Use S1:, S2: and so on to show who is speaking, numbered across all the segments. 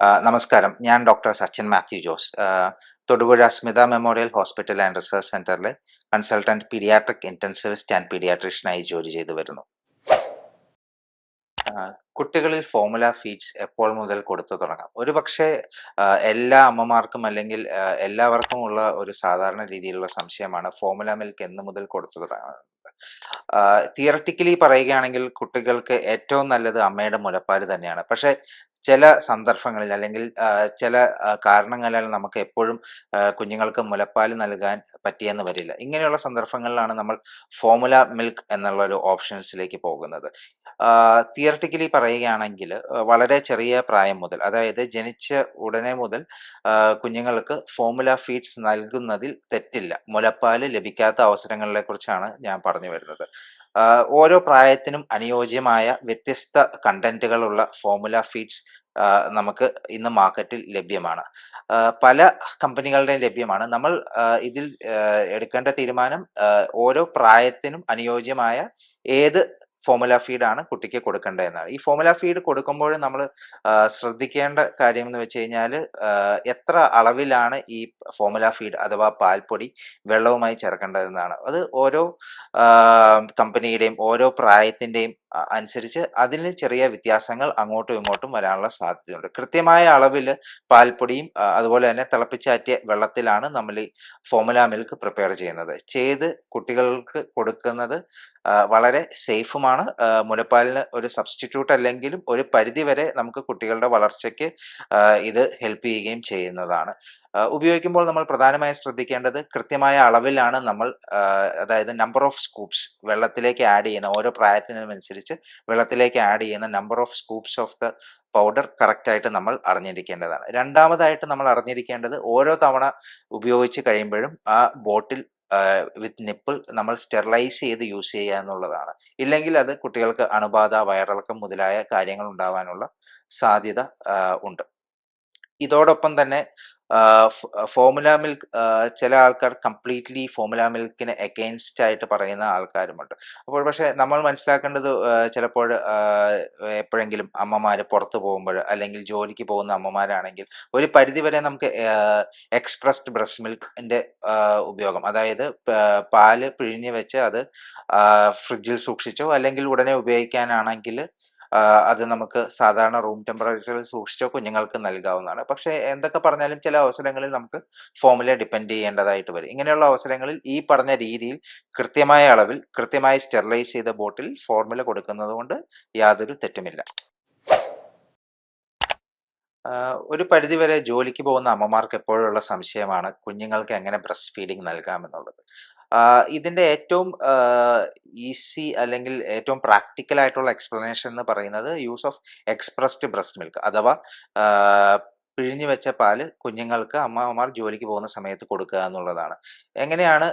S1: നമസ്കാരം. ഞാൻ doctor Sachin Mathew Jose. Thodupuzha Smitha memorial hospital and research സെന്ററിലെ consultant paediatric intensivist and പീഡിയാട്രീഷ്യനായി ജോലി ചെയ്തു വരുന്നു. കുട്ടികളിൽ ഫോമുല ഫീഡ്സ് എപ്പോൾ മുതൽ കൊടുത്തു തുടങ്ങാം? ഒരു പക്ഷേ എല്ലാ അമ്മമാർക്കും അല്ലെങ്കിൽ എല്ലാവർക്കും ഉള്ള ഒരു സാധാരണ രീതിയിലുള്ള സംശയമാണ് ഫോമുല മിൽക്ക് എന്ന് മുതൽ കൊടുത്തു തുടങ്ങാം. തിയറട്ടിക്കലി പറയുകയാണെങ്കിൽ കുട്ടികൾക്ക് ഏറ്റവും നല്ലത് അമ്മയുടെ മുലപ്പാൽ തന്നെയാണ്. പക്ഷേ ചില സന്ദർഭങ്ങളിൽ അല്ലെങ്കിൽ ചില കാരണങ്ങളാൽ നമുക്ക് എപ്പോഴും കുഞ്ഞുങ്ങൾക്ക് മുലപ്പാൽ നൽകാൻ പറ്റിയെന്ന് വരില്ല. ഇങ്ങനെയുള്ള സന്ദർഭങ്ങളിലാണ് നമ്മൾ ഫോമുല മിൽക്ക് എന്നുള്ള ഒരു ഓപ്ഷൻസിലേക്ക് പോകുന്നത്. തിയറട്ടിക്കലി പറയുകയാണെങ്കിൽ വളരെ ചെറിയ പ്രായം മുതൽ അതായത് ജനിച്ച ഉടനെ മുതൽ കുഞ്ഞുങ്ങൾക്ക് ഫോമുല ഫീഡ്സ് നൽകുന്നതിൽ തെറ്റില്ല. മുലപ്പാൽ ലഭിക്കാത്ത അവസരങ്ങളെ കുറിച്ചാണ് ഞാൻ പറഞ്ഞു വരുന്നത്. ഓരോ പ്രായത്തിനും അനുയോജ്യമായ വ്യത്യസ്ത കണ്ടന്റുകളുള്ള ഫോമുല ഫീഡ്സ് നമുക്ക് ഇന്ന് മാർക്കറ്റിൽ ലഭ്യമാണ്. പല കമ്പനികളുടെയും ലഭ്യമാണ്. നമ്മൾ ഇതിൽ എടുക്കേണ്ട തീരുമാനം ഓരോ പ്രായത്തിനും അനുയോജ്യമായ ഏത് ഫോമുല ഫീഡാണ് കുട്ടിക്ക് കൊടുക്കേണ്ടത് എന്നാണ് ഈ ഫോമുല ഫീഡ് കൊടുക്കുമ്പോൾ നമ്മൾ ശ്രദ്ധിക്കേണ്ട കാര്യം എന്ന് വെച്ച് കഴിഞ്ഞാൽ എത്ര അളവിലാണ് ഈ ഫോമുല ഫീഡ് അഥവാ പാൽപ്പൊടി വെള്ളവുമായി ചേർക്കേണ്ടതെന്നാണ്. അത് ഓരോ കമ്പനിയുടെയും ഓരോ പ്രായത്തിന്റെയും അനുസരിച്ച് അതിന് ചെറിയ വ്യത്യാസങ്ങൾ അങ്ങോട്ടും ഇങ്ങോട്ടും വരാനുള്ള സാധ്യതയുണ്ട്. കൃത്യമായ അളവിൽ പാൽപ്പൊടിയും അതുപോലെ തന്നെ തിളപ്പിച്ചാറ്റിയ വെള്ളത്തിലാണ് നമ്മൾ ഈ ഫോമുല മിൽക്ക് പ്രിപ്പയർ ചെയ്യുന്നത്. ചെയ്ത് കുട്ടികൾക്ക് കൊടുക്കുന്നത് വളരെ സേഫുമാണ്. ആ, മുലപ്പാലിന് ഒരു സബ്സ്റ്റിറ്റ്യൂട്ട് അല്ലെങ്കിലും ഒരു പരിധിവരെ നമുക്ക് കുട്ടികളുടെ വളർച്ചയ്ക്ക് ഇത് ഹെൽപ്പ് ചെയ്യുകയും ചെയ്യുന്നതാണ്. ഉപയോഗിക്കുമ്പോൾ നമ്മൾ പ്രധാനമായും ശ്രദ്ധിക്കേണ്ടത് കൃത്യമായ അളവിലാണ് നമ്മൾ അതായത് നമ്പർ ഓഫ് സ്കൂപ്സ് വെള്ളത്തിലേക്ക് ആഡ് ചെയ്യുന്ന ഓരോ പ്രായത്തിനനുസരിച്ച് വെള്ളത്തിലേക്ക് ആഡ് ചെയ്യുന്ന number of scoops of the powder കറക്റ്റായിട്ട് നമ്മൾ അറിഞ്ഞിരിക്കേണ്ടതാണ്. രണ്ടാമതായിട്ട് നമ്മൾ അറിഞ്ഞിരിക്കേണ്ടത് ഓരോ തവണ ഉപയോഗിച്ച് കഴിയുമ്പോഴും ആ ബോട്ടിൽ വിത്ത് നിപ്പിൾ നമ്മൾ സ്റ്റെറിലൈസ് ചെയ്ത് യൂസ് ചെയ്യുക എന്നുള്ളതാണ്. ഇല്ലെങ്കിൽ അത് കുട്ടികൾക്ക് അണുബാധ വയറിളക്കം മുതലായ കാര്യങ്ങൾ ഉണ്ടാവാനുള്ള സാധ്യത ഉണ്ട്. ഇതോടൊപ്പം തന്നെ ഫോമുല മിൽക്ക് ചില ആൾക്കാർ കംപ്ലീറ്റ്ലി ഫോമുല മിൽക്കിന് എഗെയിൻസ്റ്റ് ആയിട്ട് പറയുന്ന ആൾക്കാരുമുണ്ട്. അപ്പോൾ പക്ഷെ നമ്മൾ മനസ്സിലാക്കേണ്ടത് ചിലപ്പോൾ എപ്പോഴെങ്കിലും അമ്മമാർ പുറത്തു പോകുമ്പോൾ അല്ലെങ്കിൽ ജോലിക്ക് പോകുന്ന അമ്മമാരാണെങ്കിൽ ഒരു പരിധിവരെ നമുക്ക് എക്സ്പ്രസ്ഡ് ബ്രസ്റ്റ് മിൽക്കിന്റെ ഉപയോഗം. അതായത് പാൽ പിഴിഞ്ഞ് വെച്ച് അത് ഫ്രിഡ്ജിൽ സൂക്ഷിച്ചോ അല്ലെങ്കിൽ ഉടനെ ഉപയോഗിക്കാനാണെങ്കിൽ അത് നമുക്ക് സാധാരണ റൂം ടെമ്പറേച്ചറിൽ സൂക്ഷിച്ചോ കുഞ്ഞുങ്ങൾക്ക് നൽകാവുന്നതാണ്. പക്ഷേ എന്തൊക്കെ പറഞ്ഞാലും ചില അവസരങ്ങളിൽ നമുക്ക് ഫോമുല ഡിപ്പെൻഡ് ചെയ്യേണ്ടതായിട്ട് വരും. ഇങ്ങനെയുള്ള അവസരങ്ങളിൽ ഈ പറഞ്ഞ രീതിയിൽ കൃത്യമായ അളവിൽ കൃത്യമായി സ്റ്റെറിലൈസ് ചെയ്ത ബോട്ടിൽ ഫോർമുല കൊടുക്കുന്നത് കൊണ്ട് യാതൊരു തെറ്റുമില്ല. ഒരു പരിധിവരെ ജോലിക്ക് പോകുന്ന അമ്മമാർക്ക് എപ്പോഴുള്ള സംശയമാണ് കുഞ്ഞുങ്ങൾക്ക് എങ്ങനെ ബ്രസ്റ്റ് ഫീഡിങ് നൽകാമെന്നുള്ളത്. ഇതിന്റെ ഏറ്റവും ഈസി അല്ലെങ്കിൽ ഏറ്റവും പ്രാക്ടിക്കൽ ആയിട്ടുള്ള എക്സ്പ്ലനേഷൻ എന്ന് പറയുന്നത് use of expressed breast milk അഥവാ പിഴിഞ്ഞു വെച്ച പാൽ കുഞ്ഞുങ്ങൾക്ക് അമ്മമാർ ജോലിക്ക് പോകുന്ന സമയത്ത് കൊടുക്കുക എന്നുള്ളതാണ്. എങ്ങനെയാണ്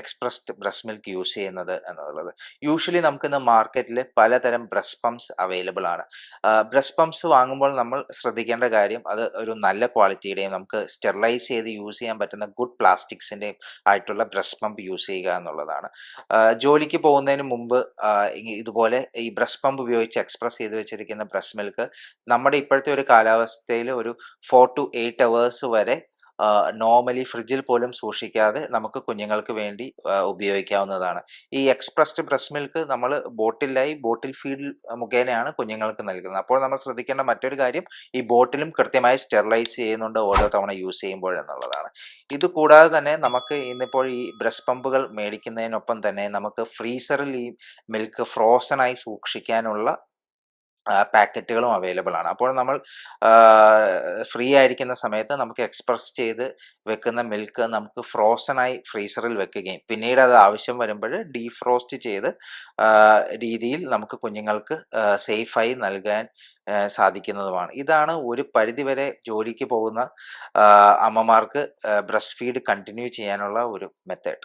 S1: എക്സ്പ്രസ്ഡ് ബ്രസ്റ്റ് മിൽക്ക് യൂസ് ചെയ്യുന്നത് എന്നുള്ളത്? യൂഷ്വലി നമുക്കിന്ന് മാർക്കറ്റിൽ പലതരം ബ്രസ്റ്റ് പമ്പ്സ് അവൈലബിൾ ആണ്. ബ്രസ്റ്റ് പമ്പ്സ് വാങ്ങുമ്പോൾ നമ്മൾ ശ്രദ്ധിക്കേണ്ട കാര്യം അത് ഒരു നല്ല ക്വാളിറ്റിയുടെയും നമുക്ക് സ്റ്റെറിലൈസ് ചെയ്ത് യൂസ് ചെയ്യാൻ പറ്റുന്ന ഗുഡ് പ്ലാസ്റ്റിക്സിന്റെയും ആയിട്ടുള്ള ബ്രസ്റ്റ് പമ്പ് യൂസ് ചെയ്യുക എന്നുള്ളതാണ്. ജോലിക്ക് പോകുന്നതിന് മുമ്പ് ഇതുപോലെ ഈ ബ്രസ്റ്റ് പമ്പ് ഉപയോഗിച്ച് എക്സ്പ്രസ് ചെയ്ത് വെച്ചിരിക്കുന്ന ബ്രസ്റ്റ് മിൽക്ക് നമ്മുടെ ഇപ്പോഴത്തെ ഒരു കാലാവസ്ഥയിൽ ഒരു ഫോർ ടു എയ്റ്റ് അവേഴ്സ് വരെ നോർമലി ഫ്രിഡ്ജിൽ പോലും സൂക്ഷിക്കാതെ നമുക്ക് കുഞ്ഞുങ്ങൾക്ക് വേണ്ടി ഉപയോഗിക്കാവുന്നതാണ്. ഈ എക്സ്പ്രസ്ഡ് ബ്രസ്റ്റ് മിൽക്ക് നമ്മൾ ബോട്ടിലായി ബോട്ടിൽ ഫീഡ് മുഖേനയാണ് കുഞ്ഞുങ്ങൾക്ക് നൽകുന്നത്. അപ്പോൾ നമ്മൾ ശ്രദ്ധിക്കേണ്ട മറ്റൊരു കാര്യം ഈ ബോട്ടിലും കൃത്യമായി സ്റ്റെറിലൈസ് ചെയ്യുന്നുണ്ട് ഓരോ തവണ യൂസ് ചെയ്യുമ്പോൾ എന്നുള്ളതാണ്. ഇത് കൂടാതെ തന്നെ നമുക്ക് ഇന്നിപ്പോൾ ഈ ബ്രസ്റ്റ് പമ്പുകൾ മേടിക്കുന്നതിനൊപ്പം തന്നെ നമുക്ക് ഫ്രീസറിൽ ഈ മിൽക്ക് ഫ്രോസനായി സൂക്ഷിക്കാനുള്ള പാക്കറ്റുകളും അവൈലബിൾ ആണ്. അപ്പോൾ നമ്മൾ ഫ്രീ ആയിരിക്കുന്ന സമയത്ത് നമുക്ക് എക്സ്പ്രസ് ചെയ്ത് വെക്കുന്ന മിൽക്ക് നമുക്ക് ഫ്രോസൺ ആയി ഫ്രീസറിൽ വെക്കുകയും പിന്നീട് അത് ആവശ്യം വരുമ്പോൾ ഡീഫ്രോസ്റ്റ് ചെയ്ത് രീതിയിൽ നമുക്ക് കുഞ്ഞുങ്ങൾക്ക് സേഫായി നൽകാൻ സാധിക്കുന്നതുമാണ്. ഇതാണ് ഒരു പരിധിവരെ ജോലിക്ക് പോകുന്ന അമ്മമാർക്ക് ബ്രസ്റ്റ് ഫീഡ് കണ്ടിന്യൂ ചെയ്യാനുള്ള ഒരു മെത്തേഡ്.